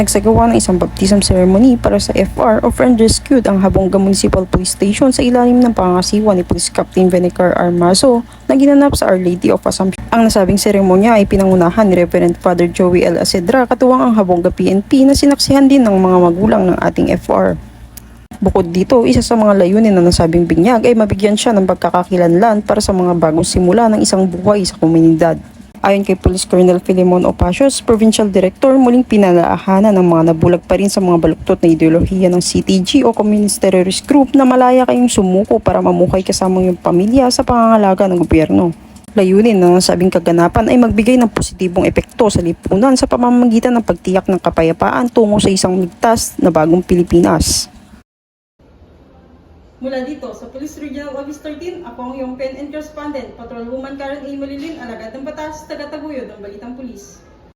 Nagsagawa ng isang baptism ceremony para sa FR o Friend Rescued ang Habonga Municipal Police Station sa ilalim ng pangasiwa ni Police Captain Venecar Armazo na ginanap sa Our Lady of Assumption. Ang nasabing seremonya ay pinangunahan ni Reverend Father Joey L. Acedra katuwang ang Habonga PNP na sinaksihan din ng mga magulang ng ating FR. Bukod dito, isa sa mga layunin ng nasabing binyag ay mabigyan siya ng pagkakakilanlan para sa mga bagong simula ng isang buhay sa komunidad. Ayon kay Police Colonel Filemon Opacios, Provincial Director, muling pinalaahanan ng mga nabulag pa rin sa mga baluktot na ideolohiya ng CTG o Communist Terrorist Group na malaya kayong sumuko para mamuhay kasama yung pamilya sa pangangalaga ng gobyerno. Layunin ng nasabing kaganapan ay magbigay ng positibong epekto sa lipunan sa pamamagitan ng pagtiyak ng kapayapaan tungo sa isang ligtas na bagong Pilipinas. Mula dito sa Police Regional Office 13, ako ang iyong pen and correspondent, Patrolwoman Karen A. Malilin, alagad ng batas, taga-taguyod ng Balitang Pulis.